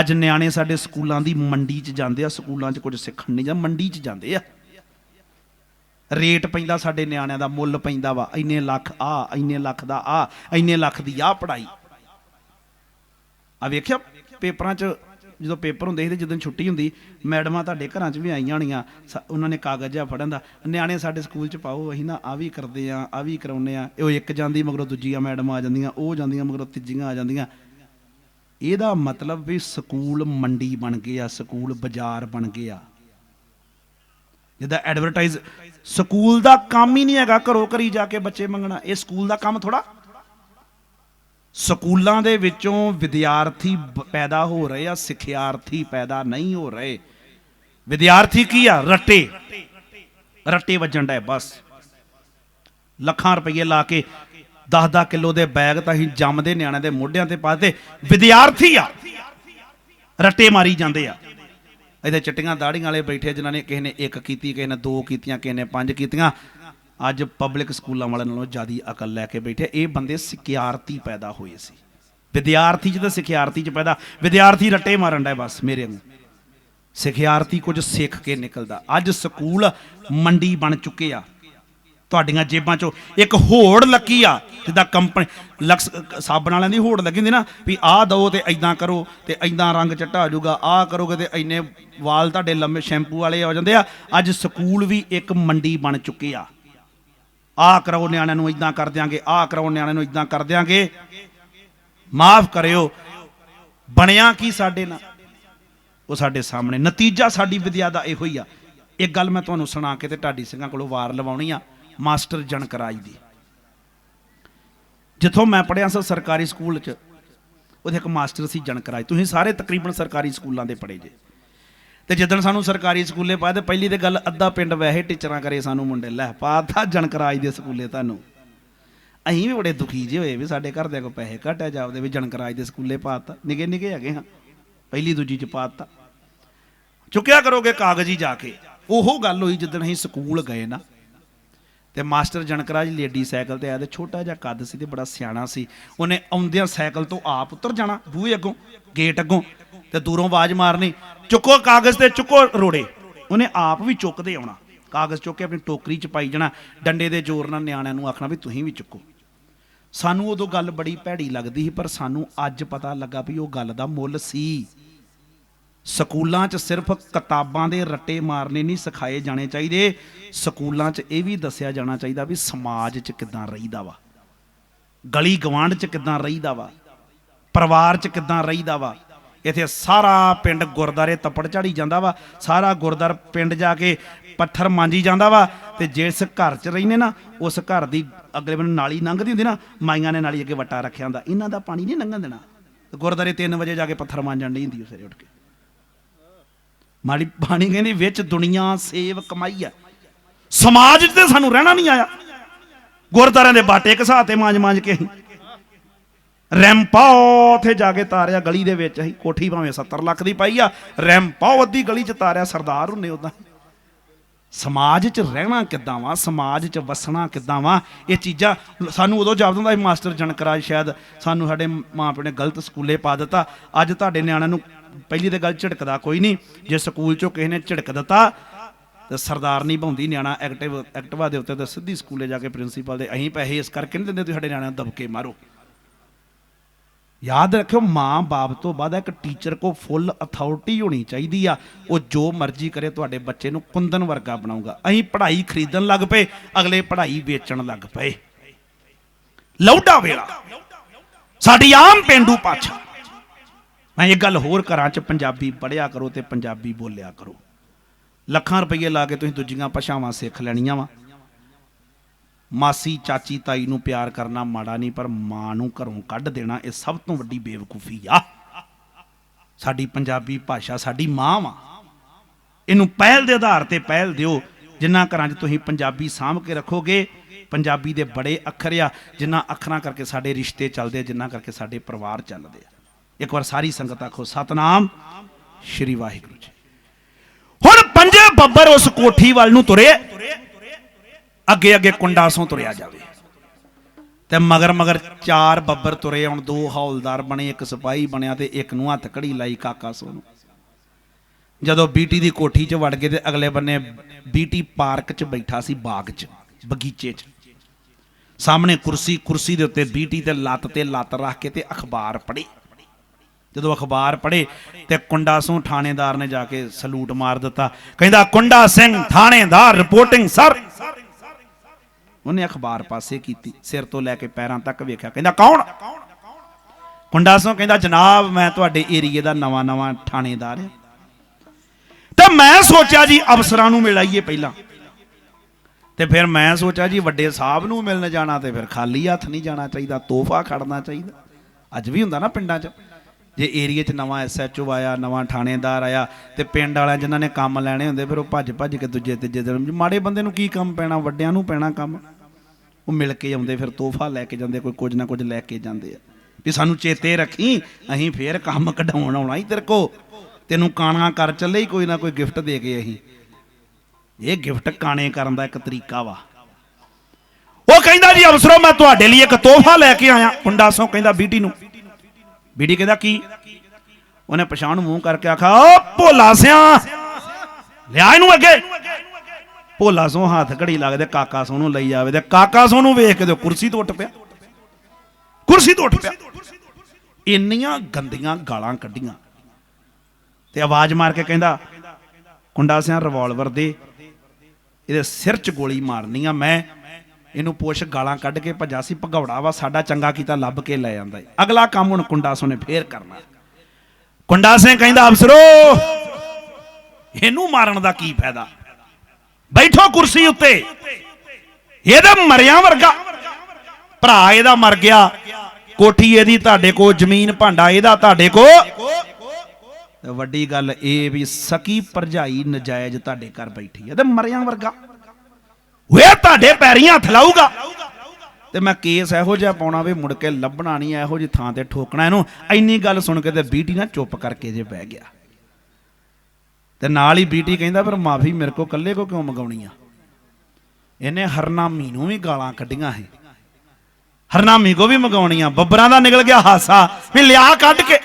ਅੱਜ ਨਿਆਣੇ ਸਾਡੇ ਸਕੂਲਾਂ ਦੀ ਮੰਡੀ 'ਚ ਜਾਂਦੇ ਆ, ਸਕੂਲਾਂ 'ਚ ਕੁਝ ਸਿੱਖਣ ਨਹੀਂ ਜਾਂ ਮੰਡੀ 'ਚ ਜਾਂਦੇ ਆ। ਰੇਟ ਪੈਂਦਾ ਸਾਡੇ ਨਿਆਣਿਆਂ ਦਾ, ਮੁੱਲ ਪੈਂਦਾ ਵਾ, ਇੰਨੇ ਲੱਖ ਆ, ਇੰਨੇ ਲੱਖ ਦਾ ਆ, ਇੰਨੇ ਲੱਖ ਦੀ ਆ ਪੜਾਈ ਆ ਵੇਖਿਆ, ਪੇਪਰਾਂ 'ਚ ਜਦੋਂ ਪੇਪਰ ਹੁੰਦੇ ਸੀ ਤੇ ਜਦੋਂ ਛੁੱਟੀ ਹੁੰਦੀ, ਮੈਡਮਾਂ ਤੁਹਾਡੇ ਘਰਾਂ 'ਚ ਵੀ ਆਈਆਂ ਹੋਣੀਆਂ, ਸ- ਉਹਨਾਂ ਨੇ ਕਾਗਜ਼ ਜਿਹਾ ਫੜਨ ਦਾ, ਨਿਆਣੇ ਸਾਡੇ ਸਕੂਲ 'ਚ ਪਾਓ, ਅਸੀਂ ਨਾ ਆ ਵੀ ਕਰਦੇ ਆ ਆ ਵੀ ਕਰਾਉਨੇ ਆ, ਉਹ ਇੱਕ ਜਾਂਦੀ ਮਗਰੋਂ ਦੂਜੀਆਂ ਮੈਡਮ ਆ ਜਾਂਦੀਆਂ, ਉਹ ਜਾਂਦੀਆਂ ਮਗਰੋਂ ਤੀਜੀਆਂ ਆ ਜਾਂਦੀਆਂ। ਇਹਦਾ ਮਤਲਬ ਵੀ ਸਕੂਲ ਮੰਡੀ ਬਣ ਗਏ ਆ ਸਕੂਲ ਬਾਜ਼ਾਰ ਬਣ ਗਏ ਆ ਜਿੱਦਾਂ ਐਡਵਰਟਾਈਜ਼ ਸਕੂਲ ਦਾ ਕੰਮ ਹੀ ਨਹੀਂ ਹੈਗਾ ਘਰੋਂ ਘਰੀ ਜਾ ਕੇ ਬੱਚੇ ਮੰਗਣਾ। ਇਹ ਸਕੂਲ ਦਾ ਕੰਮ ਥੋੜਾ ਸਕੂਲਾਂ ਦੇ ਵਿੱਚੋਂ ਵਿਦਿਆਰਥੀ ਪੈਦਾ ਹੋ ਰਹੇ ਆ, ਸਿੱਖਿਆਰਥੀ ਪੈਦਾ ਨਹੀਂ ਹੋ ਰਹੇ। ਵਿਦਿਆਰਥੀ ਕੀ ਆ? ਰੱਟੇ। ਰੱਟੇ ਵੱਜਣ ਦਾ ਬਸ। ਲੱਖਾਂ ਰੁਪਏ ਲਾ ਕੇ 10-10 ਕਿਲੋ ਦੇ ਬੈਗ ਤਾਂ ਅਸੀਂ ਜੰਮਦੇ ਨਿਆਣਿਆਂ ਦੇ ਮੋਢਿਆਂ ਤੇ ਪਾਤੇ। ਵਿਦਿਆਰਥੀ ਆ। ਰੱਟੇ ਮਾਰੀ ਜਾਂਦੇ ਆ। ਇਹਦੇ ਚਿੱਟੀਆਂ ਦਾੜੀਆਂ ਵਾਲੇ ਬੈਠੇ ਜਿਨ੍ਹਾਂ ਨੇ ਕਿਸੇ ਨੇ ਇੱਕ ਕੀਤੀ, ਕਿਸੇ ਨੇ ਦੋ ਕੀਤੀਆਂ, ਕਿਸੇ ਨੇ ਪੰਜ ਕੀਤੀਆਂ। ਅੱਜ ਪਬਲਿਕ ਸਕੂਲਾਂ ਵਾਲਿਆਂ ਨਾਲੋਂ ਜ਼ਿਆਦੀ ਅਕਲ ਲੈ ਕੇ ਬੈਠੇ ਇਹ ਬੰਦੇ ਸਿੱਖਿਆਰਥੀ ਪੈਦਾ ਹੋਏ ਸੀ। ਵਿਦਿਆਰਥੀ ਚ ਤਾਂ ਸਿੱਖਿਆਰਥੀ ਚ ਪੈਦਾ। ਵਿਦਿਆਰਥੀ ਰੱਟੇ ਮਾਰਨ ਦਾ ਬਸ ਮੇਰੇ ਨੂੰ ਸਿੱਖਿਆਰਥੀ ਕੁਝ ਸਿੱਖ ਕੇ ਨਿਕਲਦਾ। ਅੱਜ ਸਕੂਲ ਮੰਡੀ ਬਣ ਚੁੱਕੇ ਆ। ਤੁਹਾਡੀਆਂ ਜੇਬਾਂ 'ਚੋਂ। ਇੱਕ ਹੋੜ ਲੱਕੀ ਆ, ਜਿੱਦਾਂ ਕੰਪਨੀ, ਲਕਸ, ਸਾਬਣ ਵਾਲਿਆਂ ਦੀ ਹੋੜ ਲੱਗੀ ਹੁੰਦੀ ਨਾ, ਵੀ ਆਹ ਦੋ ਤੇ ਐਦਾਂ ਕਰੋ ਤੇ ਐਦਾਂ ਰੰਗ ਚਟਾ ਹੋ ਜਾਊਗਾ, ਆਹ ਕਰੋਗੇ ਤੇ ਇੰਨੇ ਵਾਲ ਤੁਹਾਡੇ ਲੰਮੇ ਸ਼ੈਂਪੂ ਵਾਲੇ ਹੋ ਜਾਂਦੇ ਆ। ਅੱਜ ਸਕੂਲ ਵੀ ਇੱਕ ਮੰਡੀ ਬਣ ਚੁੱਕੇ ਆ। ਆਹ ਕਰਾਓ ਨਿਆਣਿਆਂ ਨੂੰ ਇਦਾਂ ਕਰ ਦਿਆਂਗੇ, ਆਹ ਕਰਾਓ ਨਿਆਣਿਆਂ ਨੂੰ ਇਦਾਂ ਕਰ ਦਿਆਂਗੇ। ਮਾਫ ਕਰਿਓ। ਬਣਿਆ ਕੀ ਸਾਡੇ ਨਾਲ? ਉਹ ਸਾਡੇ ਸਾਹਮਣੇ। ਨਤੀਜਾ ਸਾਡੀ ਵਿਦਿਆ ਦਾ ਇਹੋ ਹੀ ਆ। ਇੱਕ ਗੱਲ ਮੈਂ ਤੁਹਾਨੂੰ ਸੁਣਾ ਕੇ ਤੇ ਢਾਡੀ ਸਿੰਘਾਂ ਕੋਲੋਂ ਵਾਰ ਲਵਾਉਣੀ ਆ। ਮਾਸਟਰ ਜਨਕਰਾਜ ਦੀ। ਜਿੱਥੋਂ ਮੈਂ ਪੜਿਆ ਸੀ ਸਰਕਾਰੀ ਸਕੂਲ 'ਚ ਉਹਦੇ ਇੱਕ ਮਾਸਟਰ ਸੀ ਜਨਕਰਾਜ। ਤੁਸੀਂ ਸਾਰੇ ਤਕਰੀਬਨ ਸਰਕਾਰੀ ਸਕੂਲਾਂ ਦੇ ਪੜ੍ਹੇ ਜੇ। ਤੇ ਜਦੋਂ ਸਾਨੂੰ ਸਰਕਾਰੀ ਸਕੂਲੇ ਪਾਇਆ ਤੇ ਪਹਿਲੀ ਤੇ ਗੱਲ ਅੱਧਾ ਪਿੰਡ ਵੈਸੇ ਟੀਚਰਾਂ ਕਰੇ ਸਾਨੂੰ ਮੁੰਡੇ, ਲੈ ਪਾਤਾ ਜਨਕਰਾਜ ਦੇ ਸਕੂਲੇ ਤੁਹਾਨੂੰ। ਅਸੀਂ ਵੀ ਬੜੇ ਦੁਖੀ ਜਿਹੇ ਹੋਏ ਵੀ ਸਾਡੇ ਘਰ ਦੇ ਕੋ ਪੈਸੇ ਘਟਿਆ ਜਾਪਦੇ ਵੀ ਜਨਕਰਾਜ ਦੇ ਸਕੂਲੇ ਪਾਤਾ ਨਿਗੇ ਨਿਗੇ ਹੈਗੇ ਹਾਂ। ਪਹਿਲੀ ਦੂਜੀ ਚ ਪਾਤਾ ਚੁੱਕਿਆ ਕਰੋਗੇ ਕਾਗਜ਼ ਹੀ ਜਾ ਕੇ। ਉਹੋ ਗੱਲ ਹੋਈ ਜਦੋਂ ਅਸੀਂ ਸਕੂਲ ਗਏ ਨਾ। ਤੇ ਮਾਸਟਰ ਜਨਕਰਾਜ ਲੇਡੀ ਸਾਈਕਲ ਤੇ ਆਇਆ ਤੇ ਛੋਟਾ ਜਿਹਾ ਕੱਦ ਸੀ ਤੇ ਬੜਾ ਸਿਆਣਾ ਸੀ। ਉਹਨੇ ਆਉਂਦਿਆਂ ਸਾਈਕਲ ਤੋਂ ਆਪ ਉਤਰ ਜਾਣਾ, ਬੂਹੇ ਅੱਗੋਂ, ਗੇਟ ਅੱਗੋਂ ਤੇ ਦੂਰੋਂ ਆਵਾਜ਼ ਮਾਰਨੀ, ਚੁੱਕੋ ਕਾਗਜ਼ ਤੇ ਚੁੱਕੋ ਰੋੜੇ। ਉਹਨੇ ਆਪ ਵੀ ਚੁੱਕਦੇ ਆਉਣਾ। ਕਾਗਜ਼ ਚੁੱਕ ਕੇ ਆਪਣੀ ਟੋਕਰੀ 'ਚ ਪਾਈ ਜਾਣਾ, ਡੰਡੇ ਦੇ ਜ਼ੋਰ ਨਾਲ ਨਿਆਣਿਆਂ ਨੂੰ ਆਖਣਾ ਵੀ ਤੁਸੀਂ ਵੀ ਚੁੱਕੋ। ਸਾਨੂੰ ਉਦੋਂ ਗੱਲ ਬੜੀ ਭੈੜੀ ਲੱਗਦੀ ਸੀ, ਪਰ ਸਾਨੂੰ ਅੱਜ ਪਤਾ ਲੱਗਾ ਵੀ ਉਹ ਗੱਲ ਦਾ ਮੁੱਲ ਸੀ। ਸਕੂਲਾਂ 'ਚ ਸਿਰਫ ਕਿਤਾਬਾਂ ਦੇ ਰੱਟੇ ਮਾਰਨੇ ਨਹੀਂ ਸਿਖਾਏ ਜਾਣੇ ਚਾਹੀਦੇ। ਸਕੂਲਾਂ 'ਚ ਇਹ ਵੀ ਦੱਸਿਆ ਜਾਣਾ ਚਾਹੀਦਾ ਵੀ ਸਮਾਜ 'ਚ ਕਿੱਦਾਂ ਰਹੀਦਾ ਵਾ। ਗਲੀ ਗਵਾਂਢ 'ਚ ਕਿੱਦਾਂ ਰਹੀਦਾ ਵਾ। ਪਰਿਵਾਰ 'ਚ ਕਿੱਦਾਂ ਰਹੀਦਾ ਵਾ। ਇੱਥੇ ਸਾਰਾ ਪਿੰਡ ਗੁਰਦਾਰੇ ਤੱਪੜ ਝਾੜੀ ਜਾਂਦਾ ਵਾ। ਸਾਰਾ ਗੁਰਦਾਰ ਪਿੰਡ ਜਾ ਕੇ ਪੱਥਰ ਮਾਂਜੀ ਜਾਂਦਾ ਵਾ ਤੇ ਜਿਸ ਘਰ 'ਚ ਰਹਿੰਦੇ ਨਾ, ਉਸ ਘਰ ਦੀ ਅਗਲੇ ਬੰਨੇ ਨਾਲੀ ਲੰਘਦੀ ਹੁੰਦੀ ਨਾ, ਮਾਈਆਂ ਨੇ ਨਾਲੀ ਅੱਗੇ ਵੱਟਾ ਰੱਖਿਆ ਹੁੰਦਾ। ਇਹਨਾਂ ਦਾ ਪਾਣੀ ਨਹੀਂ ਲੰਘਣ ਦੇਣਾ। ਤੇ ਗੁਰਦਾਰੇ 3 ਵਜੇ ਜਾ ਕੇ ਪੱਥਰ ਮਾਂਜਣ ਨਹੀਂ ਹੁੰਦੀ ਸਵੇਰੇ ਉੱਠ ਕੇ। ਮਾੜੀ ਬਾਣੀ ਕਹਿੰਦੀ, ਵਿੱਚ ਦੁਨੀਆ ਸੇਵ ਕਮਾਈ ਆ। ਸਮਾਜ 'ਚ ਤੇ ਸਾਨੂੰ ਰਹਿਣਾ ਨਹੀਂ ਆਇਆ। ਗੁਰਦਾਰਿਆਂ ਦੇ ਬਾਟੇ ਘਸਾ ਤੇ ਮਾਂਜ ਮਾਂਜ ਕੇ ਅਸੀਂ। ਰੈਂਪਾ ਉਥੇ ਜਾ ਕੇ ਤਾਰਿਆ ਗਲੀ ਦੇ ਵਿੱਚ ਅਸੀਂ। ਕੋਠੀ ਭਾਵੇਂ 70 ਲੱਖ ਦੀ ਪਾਈ ਆ। ਰੈਂਪਾ ਅੱਧੀ ਗਲੀ 'ਚ ਤਾਰਿਆ ਸਰਦਾਰ ਹੁੰਨੇ ਉਦਾਂ ਸਮਾਜ 'ਚ ਰਹਿਣਾ ਕਿੱਦਾਂ ਵਾ? ਸਮਾਜ 'ਚ ਵਸਣਾ ਕਿੱਦਾਂ ਵਾ? ਇਹ ਚੀਜ਼ਾਂ ਸਾਨੂੰ ਉਦੋਂ ਜਾਪਦਾ ਹੁੰਦਾ ਸੀ, ਮਾਸਟਰ ਜਨਕਰਾਜ ਸ਼ਾਇਦ ਸਾਨੂੰ ਸਾਡੇ ਮਾਂ ਪਿਓ ਨੇ ਗਲਤ ਸਕੂਲੇ ਪਾ ਦਿੱਤਾ। ਅੱਜ ਤੁਹਾਡੇ ਨਿਆਣਿਆਂ ਨੂੰ ਪਹਿਲੀ ਤੇ ਗੱਲ ਝਿੜਕਦਾ ਕੋਈ ਨਹੀਂ। ਜੇ ਸਕੂਲ 'ਚੋਂ ਕਿਸੇ ਨੇ ਝਿੜਕ ਦਿੱਤਾ, ਤੇ ਸਰਦਾਰ ਨਹੀਂ ਭਾਉਂਦੀ ਨਿਆਣਾ ਐਕਟਿਵ ਐਕਟਿਵਾ ਦੇ ਉੱਤੇ ਤੇ ਸਿੱਧੀ ਸਕੂਲੇ ਜਾ ਕੇ ਪ੍ਰਿੰਸੀਪਲ ਦੇ ਅਸੀਂ ਪੈਸੇ ਇਸ ਕਰਕੇ ਨਹੀਂ ਦਿੰਦੇ, ਤੁਸੀਂ ਸਾਡੇ ਨਿਆਣਿਆਂ ਨੂੰ ਦਬਕੇ ਮਾਰੋ। ਯਾਦ ਰੱਖਿਓ, ਮਾਂ ਬਾਪ ਤੋਂ ਬਾਅਦ ਇੱਕ ਟੀਚਰ ਕੋ ਫੁੱਲ ਅਥਾਰਟੀ ਹੋਣੀ ਚਾਹੀਦੀ ਆ। ਉਹ ਜੋ ਮਰਜ਼ੀ ਕਰੇ, ਤੁਹਾਡੇ ਬੱਚੇ ਨੂੰ ਕੁੰਦਨ ਵਰਗਾ ਬਣਾਊਗਾ। ਅਸੀਂ ਪੜ੍ਹਾਈ ਖਰੀਦਣ ਲੱਗ ਪਏ, ਅਗਲੇ ਪੜ੍ਹਾਈ ਵੇਚਣ ਲੱਗ ਪਏ। ਲੌਡਾ ਵੇਲਾ। ਸਾਡੀ ਆਮ ਪਿੰਡੂ ਪਾਛਾ ਮੈਂ ਇਹ ਗੱਲ ਹੋਰ ਘਰਾਂ 'ਚ ਪੰਜਾਬੀ ਪੜ੍ਹਿਆ ਕਰੋ ਤੇ ਪੰਜਾਬੀ ਬੋਲਿਆ ਕਰੋ। ਲੱਖਾਂ ਰੁਪਏ ਲਾ ਕੇ ਤੁਸੀਂ ਦੂਜੀਆਂ ਭਾਸ਼ਾਵਾਂ ਸਿੱਖ ਲੈਣੀਆਂ ਵਾ। ਮਾਸੀ, ਚਾਚੀ, ਤਾਈ ਨੂੰ ਪਿਆਰ ਕਰਨਾ ਮਾੜਾ ਨਹੀਂ, ਪਰ ਮਾਂ ਨੂੰ ਘਰੋਂ ਕੱਢ ਦੇਣਾ ਇਹ ਸਭ ਤੋਂ ਵੱਡੀ ਬੇਵਕੂਫੀ ਆ। ਸਾਡੀ ਪੰਜਾਬੀ ਭਾਸ਼ਾ ਸਾਡੀ ਮਾਂ ਵਾ। ਇਹਨੂੰ ਪਹਿਲ ਦੇ ਆਧਾਰ ਤੇ ਪਹਿਲ ਦਿਓ। ਜਿੰਨਾ ਘਰਾਂ 'ਚ ਤੁਸੀਂ ਪੰਜਾਬੀ ਸਾਂਭ ਕੇ ਰੱਖੋਗੇ, ਪੰਜਾਬੀ ਦੇ ਬੜੇ ਅੱਖਰ ਆ, ਜਿੰਨਾ ਅੱਖਰਾਂ ਕਰਕੇ ਸਾਡੇ ਰਿਸ਼ਤੇ ਚੱਲਦੇ ਆ, ਜਿੰਨਾ ਕਰਕੇ ਸਾਡੇ ਪਰਿਵਾਰ ਚੱਲਦੇ ਆ। ਇੱਕ ਵਾਰ ਸਾਰੀ ਸੰਗਤ ਆਖੋ, ਸਤਨਾਮ, ਸ਼੍ਰੀ ਵਾਹਿਗੁਰੂ ਜੀ। ਹੁਣ ਪੰਜੇ ਬੱਬਰ ਉਸ ਕੋਠੀ ਵੱਲ ਨੂੰ ਤੁਰੇ। ਅੱਗੇ ਅੱਗੇ ਕੁੰਡਾ ਸੋਂ ਤੁਰਿਆ ਜਾਵੇ। ਤੇ ਮਗਰ ਮਗਰ ਚਾਰ ਬੱਬਰ ਤੁਰੇ ਆਉਣ, ਦੋ ਹੌਲਦਾਰ ਬਣੇ, ਇੱਕ ਸਿਪਾਹੀ ਬਣਿਆ ਤੇ ਇੱਕ ਨੂੰ ਹੱਥ ਘੜੀ ਲਾਈ ਕਾਕਾ ਸੋ ਨੂੰ ਜਦੋਂ ਬੀਟੀ ਦੀ ਕੋਠੀ 'ਚ ਵੜ ਗਏ ਤੇ ਅਗਲੇ ਬੰਨੇ ਬੀਟੀ ਪਾਰਕ 'ਚ ਬੈਠਾ ਸੀ ਬਾਗ 'ਚ, ਬਗੀਚੇ 'ਚ। ਸਾਹਮਣੇ ਕੁਰਸੀ ਕੁਰਸੀ ਦੇ ਉੱਤੇ ਬੀਟੀ ਤੇ ਲੱਤ ਤੇ ਲੱਤ ਰੱਖ ਕੇ ਤੇ ਅਖਬਾਰ ਪੜ੍ਹੇ। ਜਦੋਂ ਅਖਬਾਰ ਪੜ੍ਹੇ ਤੇ ਕੁੰਡਾ ਸਿੰਘ ਥਾਣੇਦਾਰ ਨੇ ਜਾ ਕੇ ਸਲੂਟ ਮਾਰ ਦਿੱਤਾ। ਕਹਿੰਦਾ, ਕੁੰਡਾ ਸਿੰਘ, ਥਾਣੇਦਾਰ ਰਿਪੋਰਟਿੰਗ ਸਰ ਉਹਨੇ ਅਖਬਾਰ ਪਾਸੇ ਕੀਤੀ, ਸਿਰ ਤੋਂ ਲੈ ਕੇ ਪੈਰਾਂ ਤੱਕ ਵੇਖਿਆ, ਕਹਿੰਦਾ, ਕੌਣ? ਕੁੰਡਾ ਸਿੰਘ ਕਹਿੰਦਾ, ਜਨਾਬ, ਮੈਂ ਤੁਹਾਡੇ ਏਰੀਏ ਦਾ ਨਵਾਂ ਨਵਾਂ ਥਾਣੇਦਾਰ ਹਾਂ। ਤੇ ਮੈਂ ਸੋਚਿਆ ਜੀ ਅਫਸਰਾਂ ਨੂੰ ਮਿਲਾਈਏ ਪਹਿਲਾਂ। ਤੇ ਫਿਰ ਮੈਂ ਸੋਚਿਆ ਜੀ ਵੱਡੇ ਸਾਹਿਬ ਨੂੰ ਮਿਲਣ ਜਾਣਾ ਤੇ ਫਿਰ ਖਾਲੀ ਹੱਥ ਨਹੀਂ ਜਾਣਾ ਚਾਹੀਦਾ, ਤੋਹਫਾ ਖੜਨਾ ਚਾਹੀਦਾ। ਅੱਜ ਵੀ ਹੁੰਦਾ ਨਾ ਪਿੰਡਾਂ 'ਚ। ਜੇ ਏਰੀਏ 'ਚ ਨਵਾਂ ਐਸਐਚਓ ਆਇਆ, ਨਵਾਂ ਥਾਣੇਦਾਰ ਆਇਆ, ਤੇ ਪਿੰਡ ਵਾਲਿਆਂ ਜਿਨ੍ਹਾਂ ਨੇ ਕੰਮ ਲੈਣੇ ਹੁੰਦੇ, ਫਿਰ ਉਹ ਭੱਜ ਭੱਜ ਕੇ ਦੂਜੇ ਤੀਜੇ ਦਿਨ, ਮਾੜੇ ਬੰਦੇ ਨੂੰ ਕੀ ਕੰਮ ਪੈਣਾ, ਵੱਡਿਆਂ ਨੂੰ ਪੈਣਾ ਕੰਮ? ਉਹ ਮਿਲ ਕੇ ਆਉਂਦੇ, ਫਿਰ ਤੋਹਫਾ ਲੈ ਕੇ ਜਾਂਦੇ, ਕੋਈ ਕੁਝ ਨਾ ਕੁਝ ਲੈ ਕੇ ਜਾਂਦੇ ਆ। ਵੀ ਸਾਨੂੰ ਚੇਤੇ ਰੱਖੀ, ਅਸੀਂ ਫੇਰ ਕੰਮ ਕਢਾਉਣ ਆਉਣਾ ਹੀ ਤੇਰੇ ਕੋ। ਤੈਨੂੰ ਕਾਣਾ ਕਰ ਚੱਲੇ ਹੀ ਕੋਈ ਨਾ ਕੋਈ ਗਿਫਟ ਦੇ ਕੇ ਅਸੀਂ। ਇਹ ਗਿਫਟ ਕਾਣੇ ਕਰਨ ਦਾ ਇੱਕ ਤਰੀਕਾ ਵਾ। ਉਹ ਕਹਿੰਦਾ ਜੀ ਅਫਸਰੋ ਮੈਂ ਤੁਹਾਡੇ ਲਈ ਇੱਕ ਤੋਹਫਾ ਲੈ ਕੇ ਆਇਆ। ਕੁੰਡਾ ਸੋ ਕਹਿੰਦਾ ਬੀਟੀ ਨੂੰ। ਬੀਟੀ ਕਹਿੰਦਾ, ਕੀ? ਉਹਨੇ ਪਛਾਣ ਮੂੰਹ ਕਰਕੇ ਆਖਾ ਓ ਭੋਲਾ ਸਿਆ, ਲਿਆ ਇਹਨੂੰ ਅੱਗੇ। ਭੋਲਾ ਸੋ ਹੱਥ ਘੜੀ ਲੱਗਦੇ ਕਾਕਾ ਸੋ ਨੂੰ ਲਈ ਜਾਵੇ ਤੇ ਕਾਕਾ ਸੋ ਨੂੰ ਵੇਖ ਕੇ ਤੇ ਕੁਰਸੀ ਤੋਂ ਉੱਠ ਪਿਆ। ਕੁਰਸੀ ਤੋਂ ਉੱਠ ਪਿਆ। ਇੰਨੀਆਂ ਗੰਦੀਆਂ ਗਾਲਾਂ ਕੱਢੀਆਂ। ਤੇ ਆਵਾਜ਼ ਮਾਰ ਕੇ ਕਹਿੰਦਾ, ਕੁੰਡਾ ਸਿਆ ਰਿਵਾਲਵਰ ਦੇ। ਇਹਦੇ ਸਿਰ 'ਚ ਗੋਲੀ ਮਾਰਨੀ ਆ ਮੈਂ। ਇਹਨੂੰ ਪੁੱਛ, ਗਾਲਾਂ ਕੱਢ ਕੇ ਭੱਜਾ ਸੀ, ਭਗੌੜਾ ਵਾ, ਸਾਡਾ ਚੰਗਾ ਕੀਤਾ ਲੱਭ ਕੇ ਲੈ ਜਾਂਦਾ ਅਗਲਾ ਕੰਮ ਹੁਣ ਕੁੰਡਾ ਸੋ ਨੇ ਫੇਰ ਕਰਨਾ। ਕੁੰਡਾ ਸਿੰਘ ਕਹਿੰਦਾ, ਅਫਸਰੋ, ਇਹਨੂੰ ਮਾਰਨ ਦਾ ਕੀ ਫਾਇਦਾ? ਬੈਠੋ ਕੁਰਸੀ ਉੱਤੇ। ਇਹਦਾ ਮਰਿਆ ਵਰਗਾ। ਭਰਾ ਇਹਦਾ ਮਰ ਗਿਆ। ਕੋਠੀ ਇਹਦੀ ਤੁਹਾਡੇ ਕੋਲ, ਜ਼ਮੀਨ ਭਾਂਡਾ ਇਹਦਾ ਤੁਹਾਡੇ ਕੋਲ। ਵੱਡੀ ਗੱਲ ਇਹ ਵੀ ਸਕੀ ਭਰਜਾਈ ਨਜਾਇਜ਼ ਤੁਹਾਡੇ ਘਰ ਬੈਠੀ ਹੈ ਤੇ ਮਰਿਆ ਵਰਗਾ। ਵੇ ਤੁਹਾਡੇ ਪੈਰੀਆਂ ਹੱਥ ਲਾਊਗਾ। ਤੇ ਮੈਂ ਕੇਸ ਇਹੋ ਜਿਹਾ ਪਾਉਣਾ ਵੀ ਮੁੜ ਕੇ ਲੱਭਣਾ ਨਹੀਂ, ਇਹੋ ਜਿਹੀ ਥਾਂ ਤੇ ਠੋਕਣਾ ਇਹਨੂੰ। ਇੰਨੀ ਗੱਲ ਸੁਣ ਕੇ ਤੇ ਬੀਟੀ ਨਾ ਚੁੱਪ ਕਰਕੇ ਜੇ ਬਹਿ ਗਿਆ। ਤੇ ਨਾਲ ਹੀ ਬੀਟੀ ਕਹਿੰਦਾ, ਪਰ ਮਾਫੀ ਮੇਰੇ ਕੋ ਇਕੱਲੇ ਕੋ ਕਿਉਂ ਮੰਗਾਉਣੀ ਆ? ਇਹਨੇ ਹਰਨਾਮੀ ਨੂੰ ਵੀ ਗਾਲਾਂ ਕੱਢੀਆਂ ਹੈ ਹਰਨਾਮੀ ਕੋ ਵੀ ਮੰਗਾਉਣੀਆਂ ਬੱਬਰਾਂ ਦਾ ਨਿਕਲ ਗਿਆ ਹਾਸਾ। ਵੀ ਲਿਆ ਕੱਢ ਕੇ।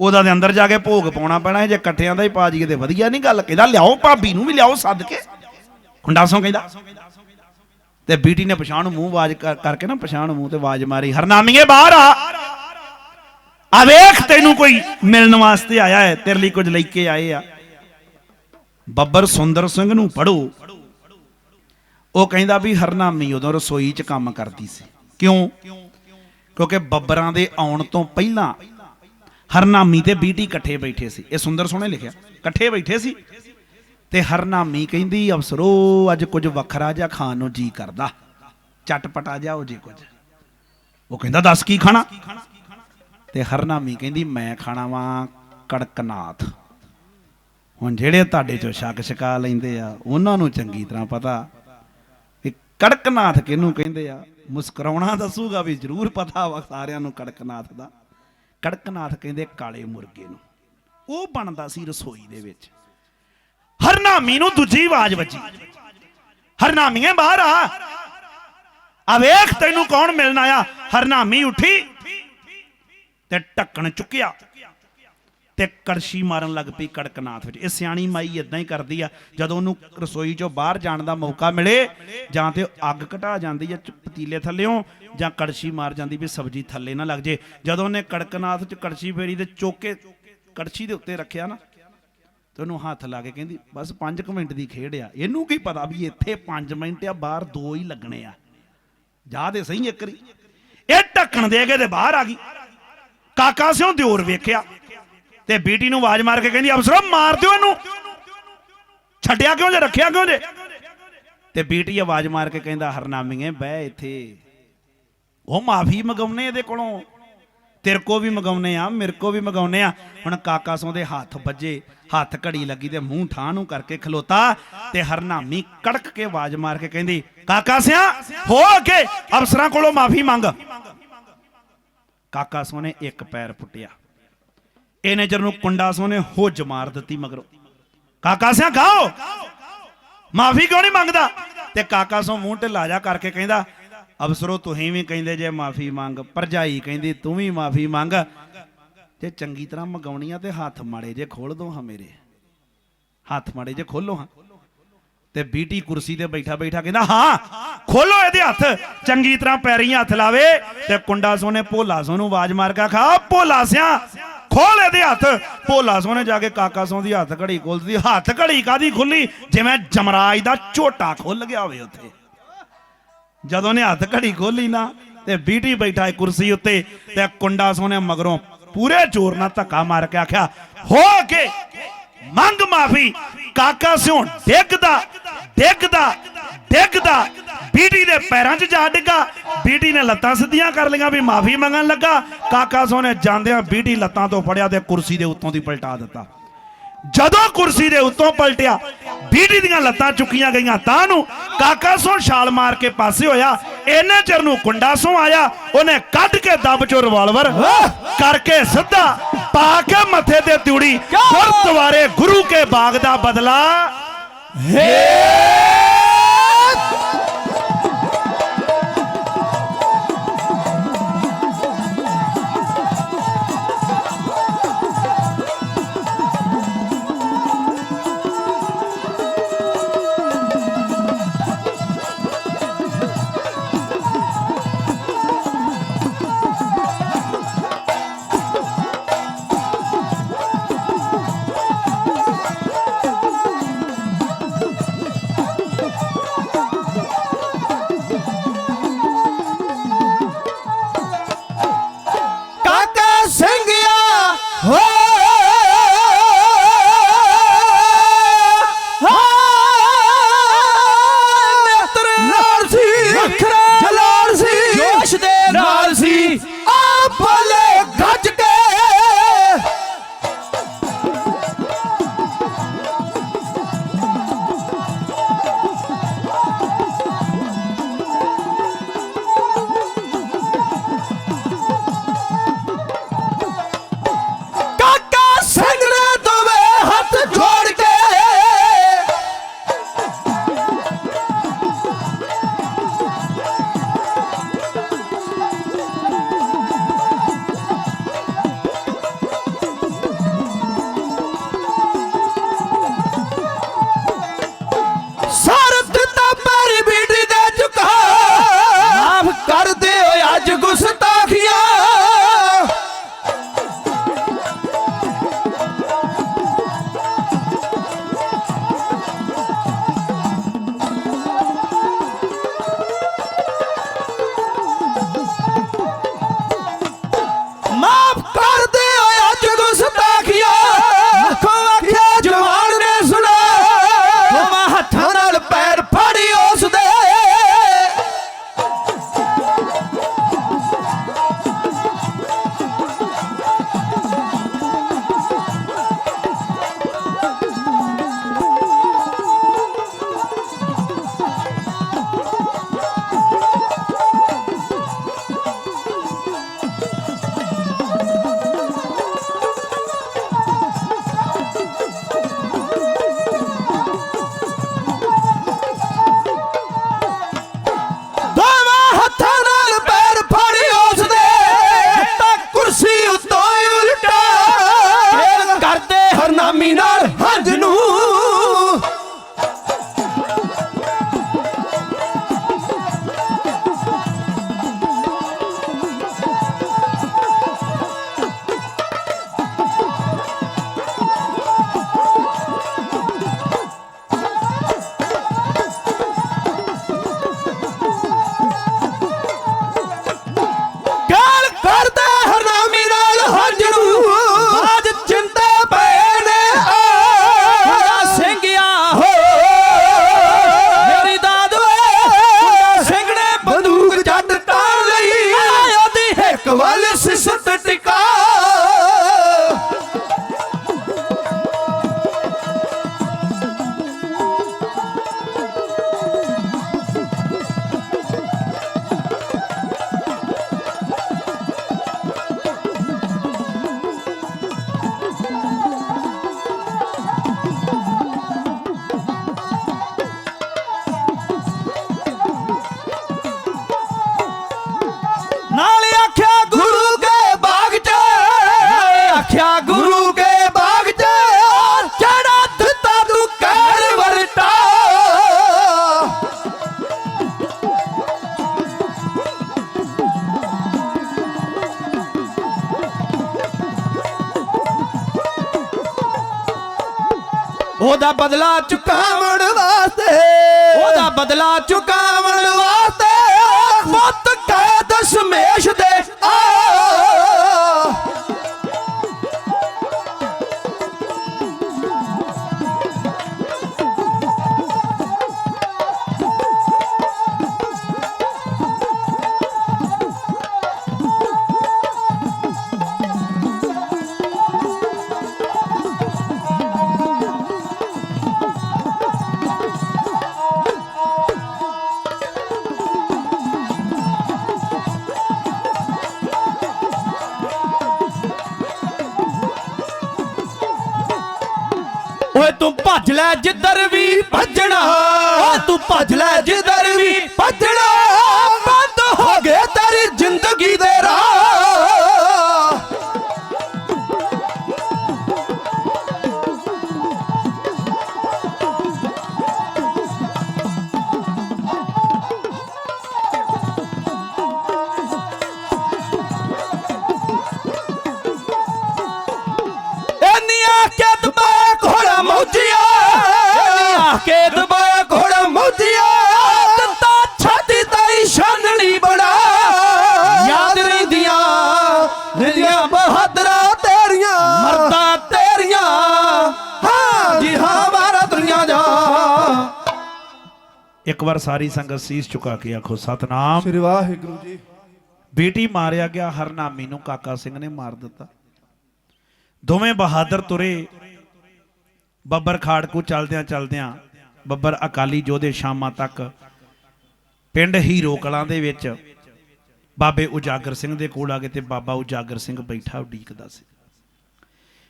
ਉਹਦਾ ਦੇ ਅੰਦਰ ਜਾ ਕੇ ਭੋਗ ਪਾਉਣਾ ਪੈਣਾ ਜੇ ਇਕੱਠਿਆਂ ਦਾ ਹੀ ਪਾ ਜੀਏ ਤੇ ਵਧੀਆ ਨਹੀਂ ਗੱਲ। ਕਹਿੰਦਾ, ਲਿਆਓ ਭਾਬੀ ਨੂੰ ਵੀ ਲਿਆਓ ਸੱਦ ਕੇ ਖੁੰਡਾਸੋਂ ਕਹਿੰਦਾ। ਤੇ ਬੀਟੀ ਨੇ ਪਛਾਣ ਮੂੰਹ ਆਵਾਜ਼ ਕਰਕੇ ਨਾ ਪਛਾਣ ਮੂੰਹ ਤੇ ਆਵਾਜ਼ ਮਾਰੀ, ਹਰਨਾਮੀਏ ਬਾਹਰ ਆ। ਆ ਵੇਖ, ਤੈਨੂੰ ਕੋਈ ਮਿਲਣ ਵਾਸਤੇ ਆਇਆ ਹੈ? ਤੇਰੇ ਲਈ ਕੁਝ ਲੈ ਕੇ ਆਏ ਆ। ਬੱਬਰ ਸੁੰਦਰ ਸਿੰਘ ਨੂੰ ਪੜੋ ਉਹ ਕਹਿੰਦਾ ਵੀ ਹਰਨਾਮੀ ਉਦੋਂ ਰਸੋਈ 'ਚ ਕੰਮ ਕਰਦੀ ਸੀ। ਕਿਉਂ? ਕਿਉਂਕਿ ਬੱਬਰਾਂ ਦੇ ਆਉਣ ਤੋਂ ਪਹਿਲਾਂ ਹਰਨਾਮੀ ਤੇ ਬੀਟੀ ਇਕੱਠੇ ਬੈਠੇ ਸੀ। ਇਹ ਸੁੰਦਰ ਸੋਹਣੇ ਲਿਖਿਆ। ਇਕੱਠੇ ਬੈਠੇ ਸੀ। ਤੇ ਹਰਨਾਮੀ ਕਹਿੰਦੀ, ਅਫਸਰੋ, ਅੱਜ ਕੁਝ ਵੱਖਰਾ ਜਿਹਾ ਖਾਣ ਨੂੰ ਜੀ ਕਰਦਾ। ਚਟਪਟਾ ਜਿਹਾ ਹੋ ਜੇ ਕੁਝ। ਉਹ ਕਹਿੰਦਾ, ਦੱਸ ਕੀ ਖਾਣਾ? ਤੇ ਹਰਨਾਮੀ ਕਹਿੰਦੀ, ਮੈਂ ਖਾਣਾ ਵਾਂ ਕੜਕਨਾਥ। ਹੁਣ ਜਿਹੜੇ ਤੁਹਾਡੇ ਚੋਂ ਸ਼ੱਕ ਸ਼ਕਾ ਲੈਂਦੇ ਆ, ਉਹਨਾਂ ਨੂੰ ਚੰਗੀ ਤਰ੍ਹਾਂ ਪਤਾ ਕਿ ਕੜਕਨਾਥ ਕਿਹਨੂੰ ਕਹਿੰਦੇ ਆ। ਮੁਸਕਰਾਉਣਾ ਦੱਸੂਗਾ ਵੀ ਜ਼ਰੂਰ ਪਤਾ ਵਾ ਸਾਰਿਆਂ ਨੂੰ ਕੜਕਨਾਥ ਦਾ। ਕੜਕਨਾਥ ਕਹਿੰਦੇ ਕਾਲੇ ਮੁਰਗੇ ਨੂੰ। ਉਹ ਬਣਦਾ ਸੀ ਰਸੋਈ ਦੇ ਵਿੱਚ। ਹਰਨਾਮੀ ਨੂੰ ਦੂਜੀ ਆਵਾਜ਼ ਵੱਜੀ। ਹਰਨਾਮੀਏ ਬਾਹਰ ਆ। ਆ ਵੇਖ ਤੈਨੂੰ ਕੌਣ ਮਿਲਣ ਆਇਆ? ਹਰਨਾਮੀ ਉੱਠੀ। ਤੇ ਢੱਕਣ ਚੁੱਕਿਆ। ਤੇ ਕੜਛੀ ਮਾਰਨ ਲੱਗ ਪਈ ਕੜਕਨਾਥ ਵਿੱਚ। ਇਹ ਸਿਆਣੀ ਮਾਈ ਇਦਾਂ ਹੀ ਕਰਦੀ ਆ, ਜਦੋਂ ਉਹਨੂੰ ਰਸੋਈ ਚੋਂ ਬਾਹਰ ਜਾਣ ਦਾ ਮੌਕਾ ਮਿਲੇ, ਜਾਂ ਤੇ ਅੱਗ ਘਟਾ ਜਾਂਦੀ ਆ ਪਤੀਲੇ ਥੱਲਿਓਂ, ਜਾਂ ਕੜਸ਼ੀ ਮਾਰ ਜਾਂਦੀ ਵੀ ਸਬਜ਼ੀ ਥੱਲੇ ਨਾ ਲੱਗ ਜੇ। ਜਦੋਂ ਉਹਨੇ ਕੜਕਨਾਥ ਚ ਕੜਸ਼ੀ ਫੇਰੀ ਤੇ ਚੋਕੇ, ਕੜਛੀ ਦੇ ਉੱਤੇ ਰੱਖਿਆ ਨਾ, ਤੇ ਉਹਨੂੰ ਹੱਥ ਲਾ ਕੇ ਕਹਿੰਦੀ, ਬਸ 5 ਮਿੰਟ ਦੀ ਖੇਡ ਆ। ਇਹਨੂੰ ਕੀ ਪਤਾ ਵੀ ਇੱਥੇ 5 ਮਿੰਟ ਆ, ਬਾਹਰ 2 ਹੀ ਲੱਗਣੇ ਆ। ਜਾ ਦੇ ਸਹੀ ਇੱਕ ਰੀ। ਇਹ ਢੱਕਣ ਦੇ ਕੇ ਤੇ ਬਾਹਰ ਆ ਗਈ। ਕਾਕਾ ਸਿਓ ਦਿਓਰ ਵੇਖਿਆ ਤੇ ਬੀਟੀ ਨੂੰ ਆਵਾਜ਼ ਮਾਰ ਕੇ ਕਹਿੰਦੀ, ਅਫਸਰੋ, ਮਾਰ ਦਿਓ ਇਹਨੂੰ। ਛੱਡਿਆ ਕਿਉਂ ਜੇ, ਰੱਖਿਆ ਕਿਉਂ ਜੇ? ਤੇ ਬੀਟੀ ਆਵਾਜ਼ ਮਾਰ ਕੇ ਕਹਿੰਦਾ, ਹਰਨਾਮੀਏ, ਬਹਿ ਇੱਥੇ। ਉਹ ਮਾਫੀ ਮਗਾਉਨੇ ਇਹਦੇ ਕੋਲੋਂ। ਤੇਰੇ ਕੋ ਵੀ ਮਗਾਉਨੇ ਆ, ਮੇਰੇ ਕੋ ਵੀ ਮਗਾਉਨੇ ਆ। ਹੁਣ ਕਾਕਾ ਸੋਂ ਦੇ ਹੱਥ ਵੱਜੇ, ਹੱਥ ਘੜੀ ਲੱਗੀ ਤੇ ਮੂੰਹ ਠਾਹ ਨੂੰ ਕਰਕੇ ਖਲੋਤਾ ਤੇ ਹਰਨਾਮੀ ਕੜਕ ਕੇ ਆਵਾਜ਼ ਮਾਰ ਕੇ ਕਹਿੰਦੀ, ਕਾਕਾ ਸਿਆ ਹੋ ਕੇ ਅਫਸਰਾਂ ਕੋਲੋਂ ਮਾਫੀ ਮੰਗ। ਕਾਕਾ ਸੋਂ ਨੇ ਇੱਕ ਪੈਰ ਪੁੱਟਿਆ। ਇਹਨੇ ਚਿਰ ਨੂੰ ਕੁੰਡਾ ਸੋਂ ਨੇ ਹੁੱਜ ਮਾਰ ਦਿੱਤੀ ਮਗਰੋਂ। ਕਾਕਾ ਸਿਆ ਖਾਓ। ਮਾਫੀ ਕਿਉਂ ਨਹੀਂ ਮੰਗਦਾ? ਤੇ ਕਾਕਾ ਸੋ ਮੂੰਹ ਢਿੱਲਾ ਜਾ ਕਰਕੇ ਕਹਿੰਦਾ ਅਫਸਰੋ ਤੁਸੀਂ ਵੀ ਕਹਿੰਦੇ ਜੇ ਮਾਫੀ ਮੰਗ, ਭਰਜਾਈ ਕਹਿੰਦੀ, ਤੂੰ ਵੀ ਮਾਫੀ ਮੰਗ। ਜੇ ਚੰਗੀ ਤਰ੍ਹਾਂ ਮਗਾਉਣੀ ਆ ਤੇ ਹੱਥ ਮਾੜੇ ਜੇ ਖੋਲ ਦੋ ਹਾਂ ਮੇਰੇ। ਹੱਥ ਮਾੜੇ ਜੇ ਖੋਲੋ ਹਾਂ। ਤੇ ਬੀਟੀ ਕੁਰਸੀ ਤੇ ਬੈਠਾ ਬੈਠਾ ਕਹਿੰਦਾ, ਹਾਂ, ਖੋਲੋ ਇਹਦੇ ਹੱਥ। ਚੰਗੀ ਤਰ੍ਹਾਂ ਪੈਰੀਂ ਹੱਥ ਲਾਵੇ ਤੇ ਕੁੰਡਾ ਸੋਨੇ ਭੋਲਾ ਸੋ ਨੂੰ ਆਵਾਜ਼ ਮਾਰ ਕੇ ਖਾ ਭੋਲਾ ਸਿਆ, ਖੋਲ ਇਹਦੇ ਹੱਥ। ਭੋਲਾ ਸੋ ਨੇ ਜਾ ਕੇ ਕਾਕਾ ਸੋ ਦੀ ਹੱਥ ਘੜੀ ਖੋਲਦੀ, ਹੱਥ ਘੜੀ ਕਾਦੀ ਖੁੱਲੀ? ਜਿਵੇਂ ਜਮਰਾਜ ਦਾ ਝੋਟਾ ਖੁੱਲ ਗਿਆ ਹੋਵੇ ਉੱਥੇ। ਜਦੋਂ ਨੇ ਹੱਥ ਘੜੀ ਖੋਲੀ ਨਾ, ਤੇ ਬੀਟੀ ਬੈਠਾ ਹੈ ਕੁਰਸੀ ਉੱਤੇ ਤੇ ਕੁੰਡਾ ਸੋਨੇ ਮਗਰੋਂ ਪੂਰੇ ਜ਼ੋਰ ਨਾਲ ਧੱਕਾ ਮਾਰ ਕੇ ਆਖਿਆ, ਹੋ ਕੇ ਮੰਗ ਮਾਫੀ ਕਾਕਾ ਸਿਉ ਡਿੱਗਦਾ ਡਿੱਗਦਾ ਡਿੱਗਦਾ ਬੀਟੀ ਦੇ ਪੈਰਾਂ 'ਚ ਜਾ ਡਿੱਗਾ। ਬੀਟੀ ਨੇ ਲੱਤਾਂ ਸਿੱਧੀਆਂ ਕਰ ਲਈਆਂ ਵੀ ਮਾਫੀ ਮੰਗਣ ਲੱਗਾ। ਕਾਕਾ ਸਿਉ ਨੇ ਜਾਂਦਿਆਂ ਬੀਟੀ ਲੱਤਾਂ ਤੋਂ ਫੜਿਆ ਤੇ ਕੁਰਸੀ ਦੇ ਉੱਤੋਂ ਦੀ ਪਲਟਾ ਦਿੱਤਾ। ਜਦੋਂ ਕੁਰਸੀ ਦੇ ਉੱਤੋਂ ਪਲਟਿਆ ਬੀਟੀ ਦੀਆਂ ਲੱਤਾਂ ਚੁੱਕੀਆਂ ਗਈਆਂ ਤਾਂ ਨੂੰ ਕਾਕਾ ਸੋ ਛਾਲ ਮਾਰ ਕੇ ਪਾਸੇ ਹੋਇਆ। ਇੰਨੇ ਚਿਰ ਨੂੰ ਕੁੰਡਾ ਸੋ ਆਇਆ ਉਹਨੇ ਕੱਢ ਕੇ ਦੱਬ ਚੋਂ ਰਿਵਾਲਵਰ ਕਰਕੇ ਸਿੱਧਾ ਪਾ ਕੇ ਮੱਥੇ ਤੇ ਤਿਉੜੀ। ਗੁਰਦੁਆਰੇ ਗੁਰੂ ਕੇ ਬਾਗ ਦਾ ਬਦਲਾ। ਕਾਕਾ ਬਦਲਾ ਚੁਕਾਵਣ ਵਾਸਤੇ। ਉਹਦਾ ਬਦਲਾ ਚੁਕਾਵਣ ਓਏ ਤੂੰ ਭੱਜ ਲੈ ਜਿੱਧਰ ਵੀ ਭੱਜਣਾ। ਓਏ ਤੂੰ ਭੱਜ ਲੈ ਜਿੱਧਰ ਵੀ ਭੱਜਣਾ। ਕੇ ਦਬਾਇਆ ਘੋੜਾ ਮੌਜੀਆ ਦਿੱਤਾ ਛਾਤੀ ਤਾਈ ਛਾਨਣੀ ਬਣਾ। ਯਾਦ ਰਹਿੰਦੀਆਂ ਰਹਿੰਦੀਆਂ ਬਹਾਦਰਾਂ ਤੇਰੀਆਂ। ਮਰਦਾਂ ਤੇਰੀਆਂ। ਹਾਂ ਜੀ ਹਾਂ ਮਾਰਾ ਦੁਨੀਆ ਜਾ। ਇੱਕ ਵਾਰ ਸਾਰੀ ਸੰਗਤ ਸੀਸ ਝੁਕਾ ਕੇ ਆਖੋ ਸਤਨਾਮ। ਸ੍ਰੀ ਵਾਹਿਗੁਰੂ ਜੀ। ਬੇਟੀ ਮਾਰਿਆ ਗਿਆ ਹਰਨਾਮੀ ਨੂੰ ਕਾਕਾ ਸਿੰਘ ਨੇ ਮਾਰ ਦਿੱਤਾ। ਦੋਵੇਂ ਬਹਾਦਰ ਤੁਰੇ। ਬੱਬਰ ਖਾੜਕੂ ਚਲਦਿਆਂ ਚਲਦਿਆਂ ਬੱਬਰ ਅਕਾਲੀ ਯੋਧੇ ਸ਼ਾਮਾਂ ਤੱਕ, ਪਿੰਡ ਹੀਰੋ ਕਲਾਂ ਦੇ ਵਿੱਚ, ਬਾਬੇ ਉਜਾਗਰ ਸਿੰਘ ਦੇ ਕੋਲ ਆ ਗਏ ਤੇ ਬਾਬਾ ਉਜਾਗਰ ਸਿੰਘ ਬੈਠਾ ਉਡੀਕਦਾ ਸੀ।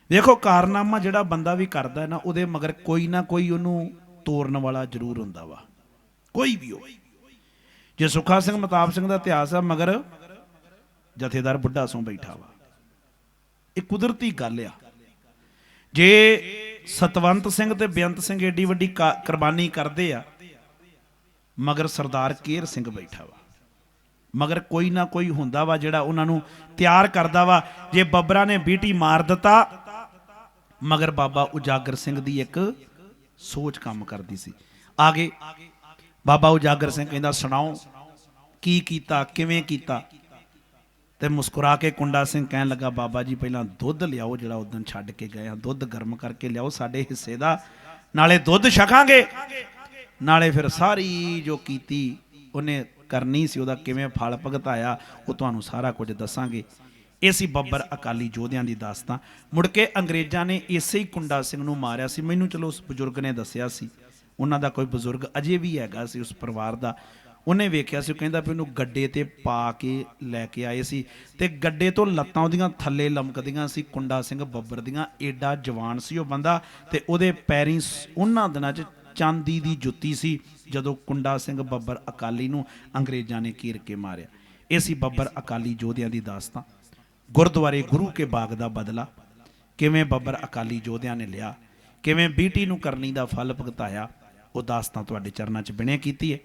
ਵੇਖੋ ਕਾਰਨਾਮਾ ਜਿਹੜਾ ਬੰਦਾ ਵੀ ਕਰਦਾ ਹੈ ਨਾ, ਉਹਦੇ ਮਗਰ ਕੋਈ ਨਾ ਕੋਈ ਉਹਨੂੰ ਤੋੜਨ ਵਾਲਾ ਜ਼ਰੂਰ ਹੁੰਦਾ ਵਾ। ਕੋਈ ਵੀ ਹੋਵੇ। ਜੇ ਸੁੱਖਾ ਸਿੰਘ, ਮਤਾਬ ਸਿੰਘ ਦਾ ਇਤਿਹਾਸ ਆ, ਮਗਰ ਜਥੇਦਾਰ ਬੁੱਢਾ ਸੋਂ ਬੈਠਾ ਵਾ। ਇਹ ਕੁਦਰਤੀ ਗੱਲ ਆ। ਜੇ ਸਤਵੰਤ ਸਿੰਘ ਤੇ ਬੇਅੰਤ ਸਿੰਘ ਏਡੀ ਵੱਡੀ ਕਾ- ਕੁਰਬਾਨੀ ਕਰਦੇ ਆ। ਮਗਰ ਸਰਦਾਰ ਕੇਰ ਸਿੰਘ ਬੈਠਾ ਵਾ। ਮਗਰ ਕੋਈ ਨਾ ਕੋਈ ਹੁੰਦਾ ਵਾ ਜਿਹੜਾ ਉਹਨਾਂ ਨੂੰ ਤਿਆਰ ਕਰਦਾ ਵਾ। ਜੇ ਬੱਬਰਾ ਨੇ ਬੀਟੀ ਮਾਰ ਦਿੱਤਾ, ਮਗਰ ਬਾਬਾ ਉਜਾਗਰ ਸਿੰਘ ਦੀ ਇੱਕ ਸੋਚ ਕੰਮ ਕਰਦੀ ਸੀ। ਆਗੇ, ਬਾਬਾ ਉਜਾਗਰ ਸਿੰਘ ਕਹਿੰਦਾ, ਸੁਣਾਓ, ਕੀ ਕੀਤਾ, ਕਿਵੇਂ ਕੀਤਾ? ਤੇ ਮੁਸਕਰਾ ਕੇ ਕੁੰਡਾ ਸਿੰਘ ਕਹਿਣ ਲੱਗਾ, ਬਾਬਾ ਜੀ, ਪਹਿਲਾਂ ਦੁੱਧ ਲਿਆਓ ਜਿਹੜਾ ਉਦੋਂ ਛੱਡ ਕੇ ਗਏ ਆ ਦੁੱਧ ਗਰਮ ਕਰਕੇ ਲਿਆਓ, ਸਾਡੇ ਹਿੱਸੇ ਦਾ। ਨਾਲੇ ਦੁੱਧ ਛਕਾਂਗੇ। ਨਾਲੇ ਫਿਰ ਸਾਰੀ ਜੋ ਕੀਤੀ ਉਹਨੇ ਕਰਨੀ ਸੀ, ਉਹਦਾ ਕਿਵੇਂ ਫਲ ਭਗਤਾਇਆ, ਉਹ ਤੁਹਾਨੂੰ ਸਾਰਾ ਕੁਝ ਦੱਸਾਂਗੇ। ਇਹ ਸੀ ਬੱਬਰ ਅਕਾਲੀ ਯੋਧਿਆਂ ਦੀ ਦਾਸਤਾਂ ਮੁੜ ਕੇ ਅੰਗਰੇਜ਼ਾਂ ਨੇ ਇਸੇ ਹੀ ਕੁੰਡਾ ਸਿੰਘ ਨੂੰ ਮਾਰਿਆ ਸੀ। ਮੈਨੂੰ ਚਲੋ ਉਸ ਬਜ਼ੁਰਗ ਨੇ ਦੱਸਿਆ ਸੀ। ਉਹਨਾਂ ਦਾ ਕੋਈ ਬਜ਼ੁਰਗ ਅਜੇ ਵੀ ਹੈਗਾ ਸੀ ਉਸ ਪਰਿਵਾਰ ਦਾ। ਉਹਨੇ ਵੇਖਿਆ ਸੀ, ਉਹ ਕਹਿੰਦਾ ਵੀ ਉਹਨੂੰ ਗੱਡੇ ਤੇ ਪਾ ਕੇ ਲੈ ਕੇ ਆਏ ਸੀ ਤੇ ਗੱਡੇ ਤੋਂ ਲੱਤਾਂ ਉਹਦੀਆਂ ਥੱਲੇ ਲਮਕਦੀਆਂ ਸੀ, ਕੁੰਡਾ ਸਿੰਘ ਬੱਬਰ ਦੀਆਂ ਏਡਾ ਜਵਾਨ ਸੀ ਉਹ ਬੰਦਾ ਤੇ ਉਹਦੇ ਪੈਰੀਂ ਸ- ਉਹਨਾਂ ਦਿਨਾਂ 'ਚ ਚਾਂਦੀ ਦੀ ਜੁੱਤੀ ਸੀ, ਜਦੋਂ ਕੁੰਡਾ ਸਿੰਘ ਬੱਬਰ ਅਕਾਲੀ ਨੂੰ ਅੰਗਰੇਜ਼ਾਂ ਨੇ ਕੀਰ ਕੇ ਮਾਰਿਆ। ਇਹ ਸੀ ਬੱਬਰ ਅਕਾਲੀ ਯੋਧਿਆਂ ਦੀ ਦਾਸਤਾਂ ਗੁਰਦੁਆਰੇ ਗੁਰੂ ਕੇ ਬਾਗ ਦਾ ਬਦਲਾ। ਕਿਵੇਂ ਬੱਬਰ ਅਕਾਲੀ ਯੋਧਿਆਂ ਨੇ ਲਿਆ, ਕਿਵੇਂ ਬੀਟੀ ਨੂੰ ਕਰਨੀ ਦਾ ਫਲ ਭਗਤਾਇਆ, ਉਹ ਦਾਸਤਾਂ ਤੁਹਾਡੇ ਚਰਨਾਂ 'ਚ ਬਿਣੇ ਕੀਤੀ ਹੈ